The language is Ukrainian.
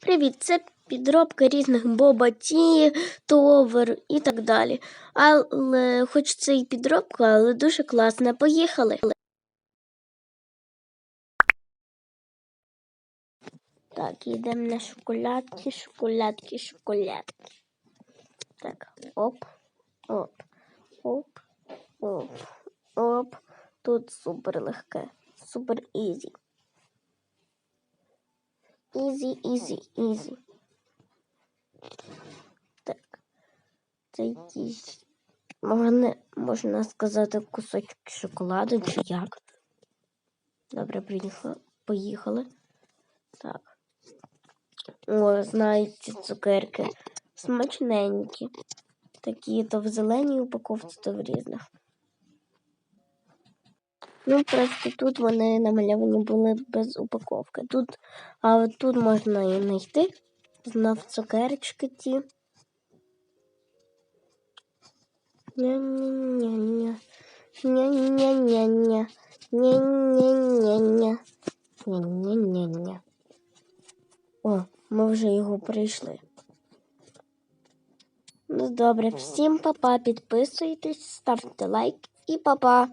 Привіт, це підробка різних боба-ті, товар і так далі. Але хоч це і підробка, але дуже класна. Поїхали. Так, йдемо на шоколадки, шоколадки, шоколадки. Так, оп, оп, оп, оп, оп. Тут супер легке, супер ізі. Ізі, ізі, ізі. Так. Це якийсь, можна, можна сказати, кусочок шоколаду чи як. Добре, приїхали, поїхали. Так. О, знаю ці цукерки. Смачненькі. Такі то в зеленій упаковці, то в різних. Ну, просто тут вони намальовані були без упаковки. Тут, а от тут можна і знайти. Знов цукерочки ті. Ня-ня-ня-ня. О, ми вже його прийшли. Ну, добре, всім па-па, підписуйтесь, ставте лайк і па-па.